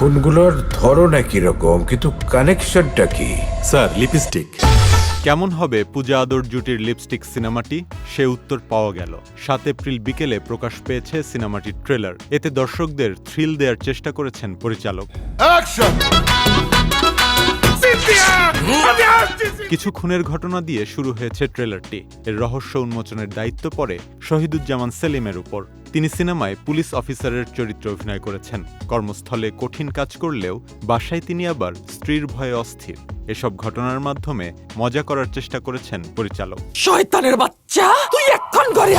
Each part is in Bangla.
খুনগুলোর ধরন একই রকম কিন্তু কানেকশনটা কি? স্যার লিপস্টিক কেমন হবে পূজা আদর জুটির লিপস্টিক সিনেমাটি? সে উত্তর পাওয়া গেল। সাত এপ্রিল বিকেলে প্রকাশ পেয়েছে সিনেমাটির ট্রেলার এতে দর্শকদের থ্রিল দেওয়ার চেষ্টা করেছেন পরিচালক। কিছু খুনের ঘটনা দিয়ে শুরু হয়েছে ট্রেলারটি। এর রহস্য উন্মোচনের দায়িত্ব পড়ে শহীদুজ্জামান সেলিমের উপর। তিনি সিনেমায় পুলিশ অফিসারের চরিত্রে অভিনয় করেছেন। কর্মস্থলে কঠিন কাজ করলেও বাসায় তিনি আবার স্ত্রীর ভয়ে অস্থির। এসব ঘটনার মাধ্যমে মজা করার চেষ্টা করেছেন পরিচালক। শয়তানের বাচ্চা! তুই এক্ষণ ঘরে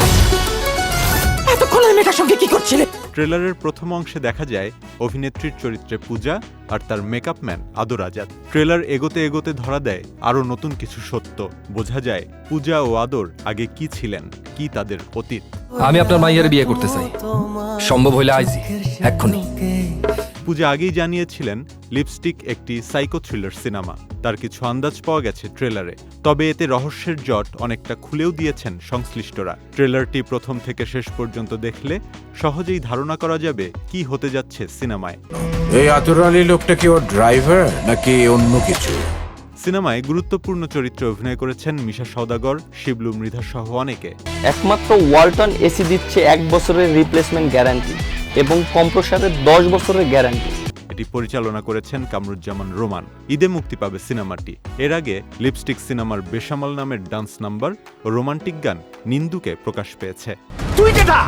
এতক্ষণ মেয়েটার সঙ্গে কি করছিলে? ট্রেলারের প্রথম অংশে দেখা যায় অভিনেত্রীর চরিত্রে পূজা আর তার মেকআপ ম্যান আদর আজাদ। ট্রেলার এগোতে এগোতে ধরা দেয় আরও নতুন কিছু সত্য। বোঝা যায় পূজা ও আদর আগে কি ছিলেন, কি তাদের অতীত। আমি আপনার মাইয়ার বিয়ে করতে চাই। সম্ভব হইলে আইজি, এক্ষুনি। পূজা আগেই জানিয়েছিলেন লিপস্টিক একটি সাইকো থ্রিলার সিনেমা। তার কিছু আন্দাজ পাওয়া গেছে ট্রেলারে। তবে এতে রহস্যের জট অনেকটা খুলেও দিয়েছেন সংশ্লিষ্টরা। ট্রেলারটি প্রথম থেকে শেষ পর্যন্ত দেখলে সহজেই ধারণা করা যাবে কি হতে যাচ্ছে সিনেমায়। এই আতর আলী লোকটা কি ওর ড্রাইভার নাকি অন্য কিছু? সিনেমায় গুরুত্বপূর্ণ চরিত্রে অভিনয় করেছেন মিশা সওদাগর শিবলু মৃধা সহ অনেকে। একমাত্র ওয়ালটন এসি দিচ্ছে এক বছরের রিপ্লেসমেন্ট গ্যারান্টি এবং কম্প্রসারের দশ বছরের গ্যারান্টি। এটি পরিচালনা করেছেন কামরুজ্জামান রোমান। ঈদে মুক্তি পাবে সিনেমাটি। এর আগে লিপস্টিক সিনেমার বেসামাল নামের ডান্স নাম্বার ও রোমান্টিক গান নিন্দুকে প্রকাশ পেয়েছে। তুই যেটা!